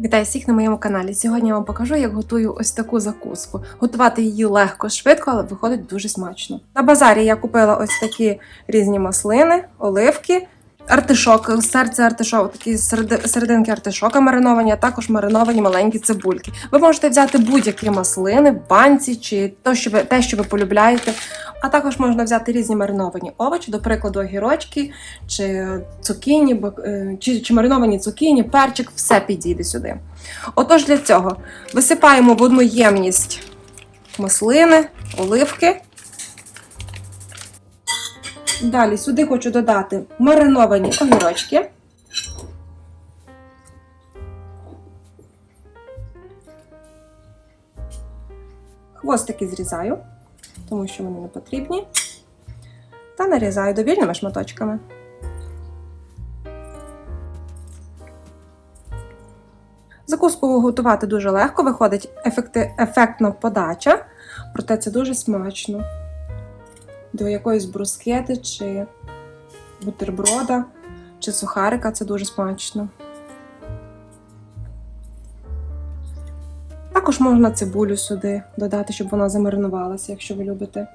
Вітаю всіх на моєму каналі. Сьогодні я вам покажу, як готую ось таку закуску. Готувати її легко, швидко, але виходить дуже смачно. На базарі я купила ось такі різні маслини, оливки, артишок, серце артишок, такі середи- серединки артишока мариновані, а також мариновані маленькі цибульки. Ви можете взяти будь-які маслини в банці чи то, що ви, те, що ви полюбляєте. А також можна взяти різні мариновані овочі, до прикладу, огірочки чи цукіні, е, чи, чи мариновані цукіні, перчик, все підійде сюди. Отож, для цього висипаємо в одну ємність маслини, оливки. Далі сюди хочу додати мариновані огірочки. Хвостики зрізаю, тому що вони не потрібні. Та нарізаю довільними шматочками. Закуску готувати дуже легко, виходить ефекти, ефектна подача, проте це дуже смачно. До якоїсь брускети чи бутерброда чи сухарика це дуже смачно. Також можна цибулю сюди додати, щоб вона замаринувалася, якщо ви любите.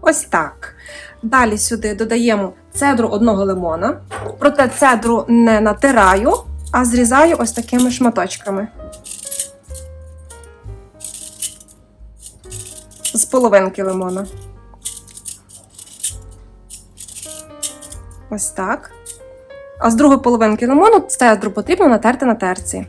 Ось так. Далі сюди додаємо цедру одного лимона. Проте цедру не натираю, а зрізаю ось такими шматочками. З половинки лимона. Ось так. А з другої половинки лимону цедру потрібно натерти на терці.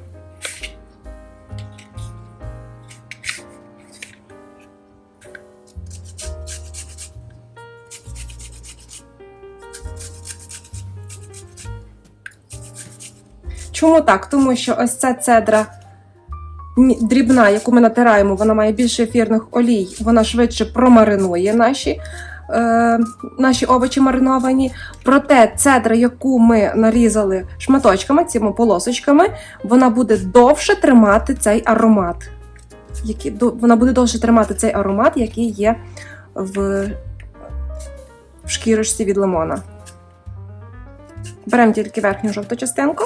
Чому так? Тому що ось ця цедра дрібна, яку ми натираємо, вона має більше ефірних олій, вона швидше промаринує наші, е, наші овочі мариновані. Проте цедра, яку ми нарізали шматочками, цими полосочками, вона буде довше тримати цей аромат. Вона буде довше тримати цей аромат, який є в, в шкірочці від лимона. Беремо тільки верхню жовту частинку.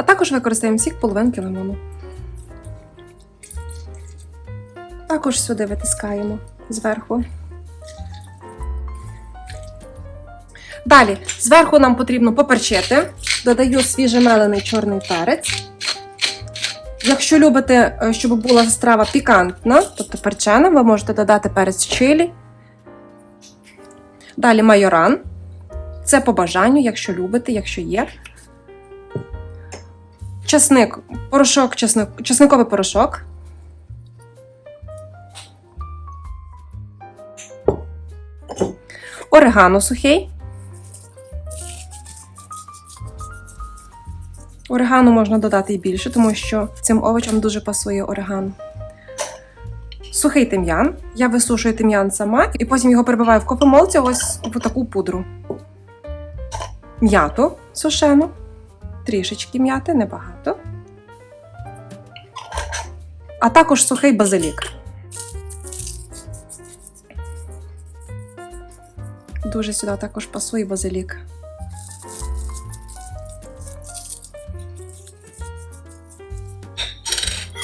А також використаємо сік половинки лимону. Також сюди витискаємо зверху. Далі, зверху нам потрібно поперчити. Додаю свіжемелений чорний перець. Якщо любите, е, щоб була страва пікантна, тобто перчена, ви можете додати перець чилі. Далі майоран. Це по бажанню, якщо любите, якщо є. Часник, порошок, часник, часниковий порошок. Орегано сухий. Орегано можна додати і більше, тому що цим овочам дуже пасує орегано. Сухий тим'ян. Я висушую тим'ян сама і потім його перебиваю в кофемолці ось в таку пудру. М'яту сушену трішечки м'яти, небагато. А також сухий базилік. Дуже сюди також пасує базилік.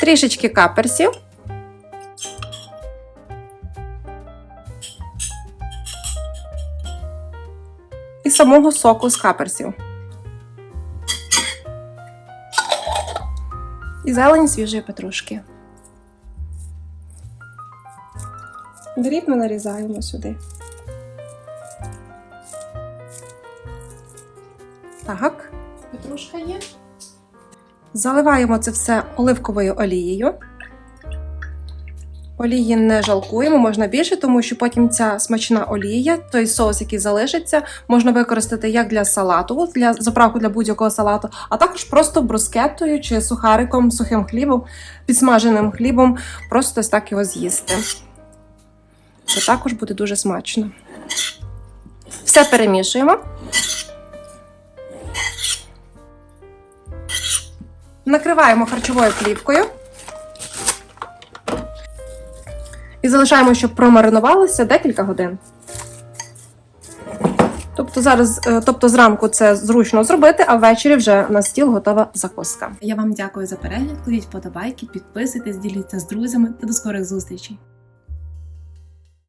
Трішечки каперсів. І самого соку з каперсів. І зелень свіжої петрушки. Дрібно нарізаємо сюди. Так. Петрушка є. Заливаємо це все оливковою олією. Олії не жалкуємо, можна більше, тому що потім ця смачна олія, той соус, який залишиться, можна використати як для салату, для заправку для будь-якого салату, а також просто брускеттою чи сухариком, сухим хлібом, підсмаженим хлібом, просто ось так його з'їсти. Це також буде дуже смачно. Все перемішуємо. Накриваємо харчовою плівкою. І залишаємо, щоб промаринувалося декілька годин. Тобто зараз, е, тобто зранку це зручно зробити, а ввечері вже на стіл готова закуска. Я вам дякую за перегляд. Кладіть подобайки, підписуйтесь, діліться з друзями та до скорих зустрічей.